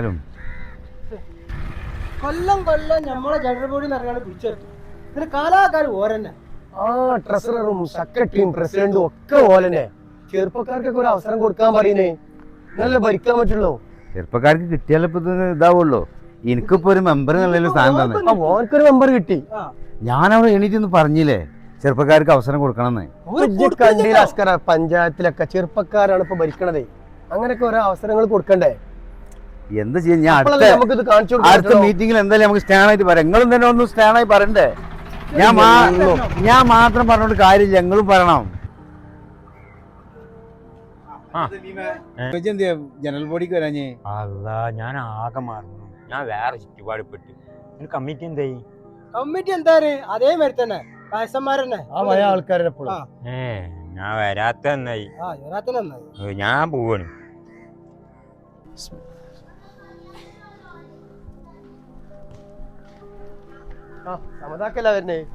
ഏതായാലും കൊല്ലം കൊല്ലം നമ്മളെ general body നിറയാണ് പിടിച്ചെടുത്തു. ഇതിന് കാലാകാലം ഓരന്നെ. ആ ട്രഷററും സെക്രട്ടറിയും പ്രസിഡന്റും ഒക്കെ ഓലനെ ചെറുപ്പക്കാർക്കൊക്കെ ഒരു അവസരം കൊടുക്കാൻ പറയുന്നേ നല്ല ഭരിക്കാൻ പറ്റുള്ളൂ. ചെറുപ്പക്കാർക്ക് കിട്ടിയാലും ഇപ്പൊ ഇത് ഇതാവുള്ളൂ. എനിക്കിപ്പോ ഒരു മെമ്പർ എന്നുള്ള സ്ഥാനം തന്നെ. ആ ഓനക്കൊരു മെമ്പർ കിട്ടി. ഞാൻ അവിടെ എണീറ്റൊന്ന് പറഞ്ഞില്ലേ? ചെറുപ്പക്കാർക്ക് അവസരം കൊടുക്കണമെന്ന് കണ്ടില്ല പഞ്ചായത്തിലൊക്കെ ചെറുപ്പക്കാരാണ് ഇപ്പൊ ഭരിക്കണതേ. അങ്ങനെയൊക്കെ ഓരോ അവസരങ്ങൾ കൊടുക്കണ്ടേ? എന്താ ചെയ്യാ ഞാൻ അടുത്ത മീറ്റിംഗിൽ എന്തായാലും നമുക്ക് സ്റ്റാൻ ആയിട്ട് പറയാം. നിങ്ങളും തന്നെ ഒന്ന് സ്റ്റാൻ ആയി പറയണ്ടേ? ഞാൻ ഞാൻ മാത്രം പറഞ്ഞോണ്ട് കാര്യമില്ല. ഞങ്ങളും പറയണം. ജനറൽ ബോഡിക്ക് വരാഞ്ഞേ. അല്ല ഞാൻ ആകെ മാറുന്നു. ഞാൻ വേറെ ചുറ്റുപാട് പെട്ടു കമ്മിറ്റി എന്തായി? കമ്മിറ്റി എന്താണ് അതേമാതിരി തന്നെ. വയസ്സന്മാരന്നെ ആ വയ ആൾക്കാരെ ഏ ഞാൻ വരാത്ത നന്നായി ഞാൻ പോവാണ്.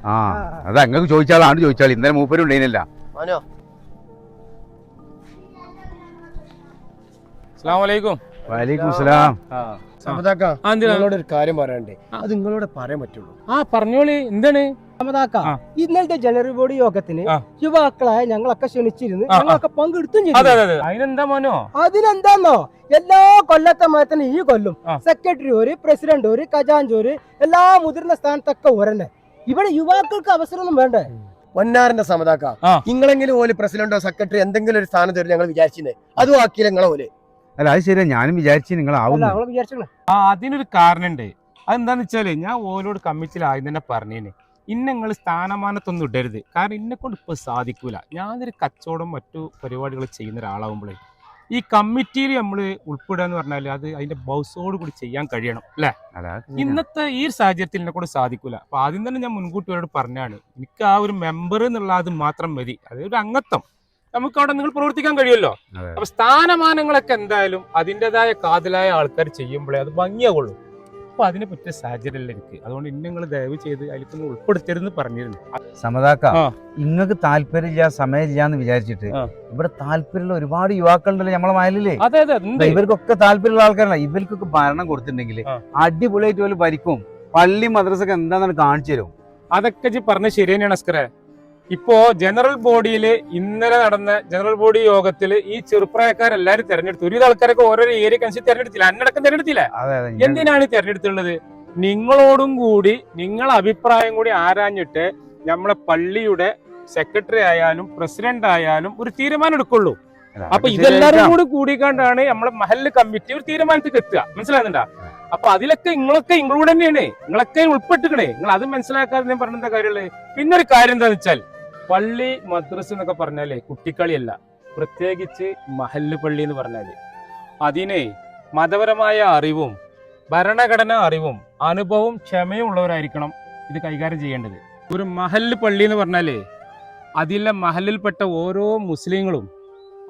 ആ അത് അങ്ങക്ക് ചോദിച്ചാളാണ് ചോദിച്ചാൽ ഇന്നലെ മൂപ്പരും ഉണ്ടായിരുന്നില്ല. അസ്സലാമു അലൈക്കും. വലൈക്കും സലാം? നിങ്ങളോട് ഒരു കാര്യം പറയാണ്ടേ. അത് നിങ്ങളോട് പറയാൻ പറ്റുള്ളൂ. ആ പറഞ്ഞോളി. എന്താണ്? സമതാക്ക. ഇന്നലത്തെ ജനറൽ ബോഡി യോഗത്തിന് യുവാക്കളായ ഞങ്ങളൊക്കെ ക്ഷണിച്ചിരുന്നു. ഞങ്ങളൊക്കെ പങ്കെടുത്തും ചെയ്തു അതെ അതെ അതിനെന്താ മോനോ? അതിനെന്താന്നോ? എല്ലാ കൊല്ലത്തെ മരത്തിന് ഈ കൊല്ലം. സെക്രട്ടറി ഒരു പ്രസിഡന്റ് ഒരു ഖജാഞ്ചോര് എല്ലാ മുതിർന്ന സ്ഥാനത്തൊക്കെ ഒരന്നെ ഇവിടെ യുവാക്കൾക്ക് അവസരമൊന്നും വേണ്ടേ? പൊന്നാറിന്റെ സമതാക്ക. നിങ്ങളെങ്കിലും ഓൽ പ്രസിഡന്റോ സെക്രട്ടറി എന്തെങ്കിലും ഒരു സ്ഥാനം തരും ഞങ്ങൾ വിചാരിച്ചിരുന്നേ. അതും ആക്കിയില്ല നിങ്ങളെ ഓൽ. അല്ല അത് ശരിയാ. ഞാനും വിചാരിച്ചു നിങ്ങൾ ആവുന്നു ആ അതിനൊരു കാരണമുണ്ട് അതെന്താന്ന് വെച്ചാൽ ഞാൻ ഓരോട് കമ്മിച്ചിൽ ആദ്യം തന്നെ പറഞ്ഞേനെ. ഇന്ന നിങ്ങൾ സ്ഥാനമാനത്തൊന്നും ഇടരുത്. കാരണം ഇന്നെ കൊണ്ട് ഇപ്പൊ സാധിക്കൂല. ഞാനൊരു കച്ചവടം മറ്റു പരിപാടികൾ ചെയ്യുന്ന ഒരാളാവുമ്പോഴേ ഈ കമ്മിറ്റിയിൽ നമ്മൾ ഉൾപ്പെടുക എന്ന് പറഞ്ഞാൽ അത് അതിന്റെ ബൗസോട് കൂടി ചെയ്യാൻ കഴിയണം അല്ലെ? ശരിയാ. ഇന്നത്തെ ഈ ഒരു സാഹചര്യത്തിൽ എന്നെ കൂടെ സാധിക്കൂല. അപ്പൊ ആദ്യം തന്നെ ഞാൻ മുൻകൂട്ടി അവരോട് പറഞ്ഞാണ്. എനിക്ക് ആ ഒരു മെമ്പർ എന്നുള്ള അത് മാത്രം മതി. അതൊരു അംഗത്വം. നമുക്ക് അവിടെ നിങ്ങൾ പ്രവർത്തിക്കാൻ കഴിയുമല്ലോ. അപ്പൊ സ്ഥാനമാനങ്ങളൊക്കെ എന്തായാലും അതിന്റെതായ കാതലായ ആൾക്കാർ ചെയ്യുമ്പോഴേ അത് ഭംഗിയാവുള്ളൂ. അപ്പൊ അതിനെ പറ്റിയ സാഹചര്യമല്ല എനിക്ക്. അതുകൊണ്ട് ഇന്നെ നിങ്ങൾ ദയവ് ചെയ്ത് അതിലേക്കൊന്ന് ഉൾപ്പെടുത്തരുന്ന് പറഞ്ഞിരുന്നു. സമതാക്ക നിങ്ങൾക്ക് താല്പര്യമില്ല സമയമില്ല എന്ന് വിചാരിച്ചിട്ട് ഇവിടെ താല്പര്യമുള്ള ഒരുപാട് യുവാക്കളുണ്ടല്ലോ നമ്മളെ വയലില്ലേ അതെ അതെ ഇവർക്കൊക്കെ താല്പര്യമുള്ള ആൾക്കാരല്ല. ഇവർക്കൊക്കെ ഭരണം കൊടുത്തിട്ടുണ്ടെങ്കിൽ. അടിപൊളിയായിട്ട് പോലെ ഭരിക്കും. പള്ളി മദ്രസൊക്കെ എന്താണെന്ന് കാണിച്ചു തരും. അതൊക്കെ പറഞ്ഞ ശരി തന്നെയാണ് അസ്കറെ. ഇപ്പോ ജനറൽ ബോഡിയിൽ ഇന്നലെ നടന്ന ജനറൽ ബോഡി യോഗത്തിൽ ഈ ചെറുപ്രായക്കാരെല്ലാരും തെരഞ്ഞെടുത്തു. ഒരുവിധ ആൾക്കാരൊക്കെ ഓരോ ഏരിയ അനുസരിച്ച് തെരഞ്ഞെടുത്തില്ല. അന്നടക്കം തെരഞ്ഞെടുത്തില്ല. എന്തിനാണ് തെരഞ്ഞെടുത്തുള്ളത് നിങ്ങളോടും കൂടി നിങ്ങളെ അഭിപ്രായം കൂടി ആരാഞ്ഞിട്ട് നമ്മളെ പള്ളിയുടെ സെക്രട്ടറി ആയാലും പ്രസിഡന്റ് ആയാലും ഒരു തീരുമാനം എടുക്കുള്ളൂ. അപ്പൊ ഇതെല്ലാരും കൂടി കൂടിക്കാണ്ടാണ് നമ്മളെ മഹല്ല് കമ്മിറ്റി ഒരു തീരുമാനത്തിലേക്ക് എത്തുക. മനസ്സിലാകുന്നുണ്ടാ? അപ്പൊ അതിലൊക്കെ നിങ്ങളൊക്കെ ഇൻക്ലൂഡ് തന്നെയാണ്. നിങ്ങളൊക്കെ ഉൾപ്പെട്ടിക്കണേ നിങ്ങൾ അത് മനസ്സിലാക്കാതെ ഞാൻ പറഞ്ഞ കാര്യമുള്ളത്? പിന്നെ ഒരു കാര്യം എന്താണെന്ന് വെച്ചാൽ പള്ളി മദ്രസ് എന്നൊക്കെ പറഞ്ഞാലേ കുട്ടിക്കളിയല്ല. പ്രത്യേകിച്ച് മഹല്ല് പള്ളി എന്ന് പറഞ്ഞാൽ. അതിനെ മതപരമായ അറിവും ഭരണഘടന അറിവും അനുഭവവും ക്ഷമയും ഉള്ളവരായിരിക്കണം ഇത് കൈകാര്യം ചെയ്യേണ്ടത്. ഒരു മഹല്ല് പള്ളി എന്ന് പറഞ്ഞാലേ അതിലെ മഹലിൽപ്പെട്ട ഓരോ മുസ്ലിങ്ങളും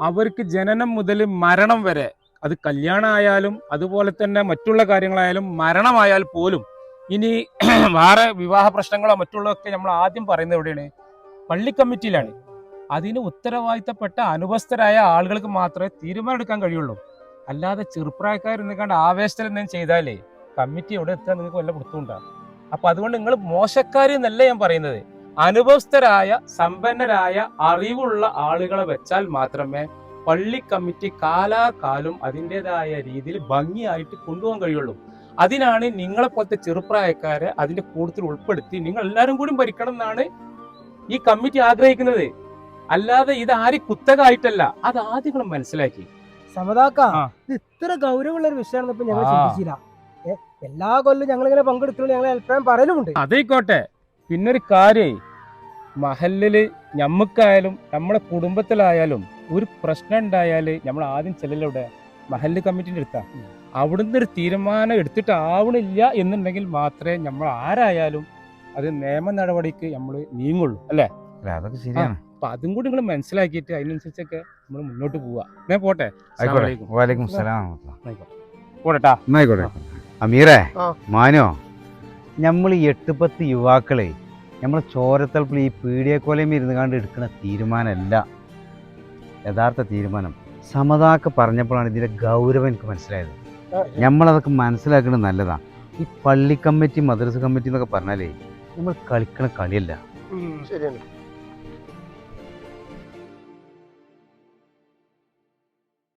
അവർക്ക് ജനനം മുതൽ മരണം വരെ അത് കല്യാണമായാലും അതുപോലെ തന്നെ മറ്റുള്ള കാര്യങ്ങളായാലും മരണമായാൽ പോലും ഇനി വേറെ വിവാഹ പ്രശ്നങ്ങളോ മറ്റുള്ളതൊക്കെ നമ്മൾ ആദ്യം പറയുന്നത് എവിടെയാണ്? പള്ളി കമ്മിറ്റിയിലാണ് അതിന് ഉത്തരവാദിത്തപ്പെട്ട അനുഭസ്ഥരായ ആളുകൾക്ക് മാത്രമേ തീരുമാനമെടുക്കാൻ കഴിയുള്ളൂ. അല്ലാതെ ചെറുപ്രായക്കാർ കണ്ട് ആവേശത്തിൽ എന്തെങ്കിലും ചെയ്താലേ കമ്മിറ്റി എവിടെ എത്താൻ നിങ്ങൾക്ക് വല്ല പുറത്തുണ്ടാകും അപ്പൊ അതുകൊണ്ട് നിങ്ങൾ മോശക്കാരി എന്നല്ല ഞാൻ പറയുന്നത്. അനുഭവസ്ഥരായ സമ്പന്നരായ അറിവുള്ള ആളുകളെ വെച്ചാൽ മാത്രമേ പള്ളി കമ്മിറ്റി കാലാകാലം അതിന്റെതായ രീതിയിൽ ഭംഗിയായിട്ട് കൊണ്ടുപോകാൻ കഴിയുള്ളൂ. അതിനാണ് നിങ്ങളെ പോലത്തെ ചെറുപ്രായക്കാരെ അതിന്റെ കൂടുതൽ ഉൾപ്പെടുത്തി നിങ്ങൾ എല്ലാവരും കൂടി ഭരിക്കണം എന്നാണ് ഈ കമ്മിറ്റി ആഗ്രഹിക്കുന്നത് അല്ലാതെ ഇത് ആര് കുത്തകായിട്ടല്ല. അത് ആദ്യം നിങ്ങൾ മനസ്സിലാക്കി. സമതാക്ക ഇത് ഇത്ര ഗൗരവമുള്ള ഒരു വിഷയമാണ് ഇപ്പൊ ഞങ്ങൾ ആ. ചിന്തിച്ചില്ല. ഏ, എല്ലാ കൊല്ലം ഞങ്ങൾ ഇങ്ങനെ പങ്കെടുക്കുന്നു ഞങ്ങൾ അഭിപ്രായം പറയലുമുണ്ട്. അതേക്കോട്ടെ. പിന്നൊരു കാര്യേ. മഹലിൽ ഞമ്മക്കായാലും നമ്മുടെ കുടുംബത്തിലായാലും ഒരു പ്രശ്നം ഉണ്ടായാൽ നമ്മൾ ആദ്യം ചെല്ലലവിടെ മഹല്ല് കമ്മിറ്റിന്റെ അടുത്താ. അവിടുന്ന് ഒരു തീരുമാനം എടുത്തിട്ടാവണില്ല എന്നുണ്ടെങ്കിൽ മാത്രമേ നമ്മൾ ആരായാലും അത് നിയമ നടപടിക്ക് നമ്മൾ നീങ്ങുള്ളൂ അല്ലേ? അല്ല, അതൊക്കെ ശരിയാണ്. അപ്പൊ അതും കൂടി നിങ്ങൾ മനസ്സിലാക്കിയിട്ട് അതിനനുസരിച്ചൊക്കെ നമ്മൾ മുന്നോട്ട് പോവാ. ഞാൻ പോട്ടെ? ആയിക്കോട്ടെ. വലൈക്കും സലാം. പോട്ടെട്ടാ. അമീറേ ആ. മാനോ നമ്മൾ ഈ എട്ട് പത്ത് യുവാക്കളെ നമ്മൾ ചോരത്തളപ്പിൽ ഈ പീഡിയക്കോലയും ഇരുന്ന് കണ്ട് എടുക്കുന്ന തീരുമാനമല്ല. യഥാർത്ഥ തീരുമാനം. സമതാക്ക പറഞ്ഞപ്പോഴാണ് ഇതിന്റെ ഗൗരവം എനിക്ക് മനസ്സിലായത്. നമ്മളതൊക്കെ മനസ്സിലാക്കുന്നത് നല്ലതാണ് ഈ പള്ളി കമ്മിറ്റി മദ്രസ കമ്മിറ്റി എന്നൊക്കെ പറഞ്ഞാലേ നമ്മൾ കളിക്കണ കളിയല്ല. ശരിയാണ്.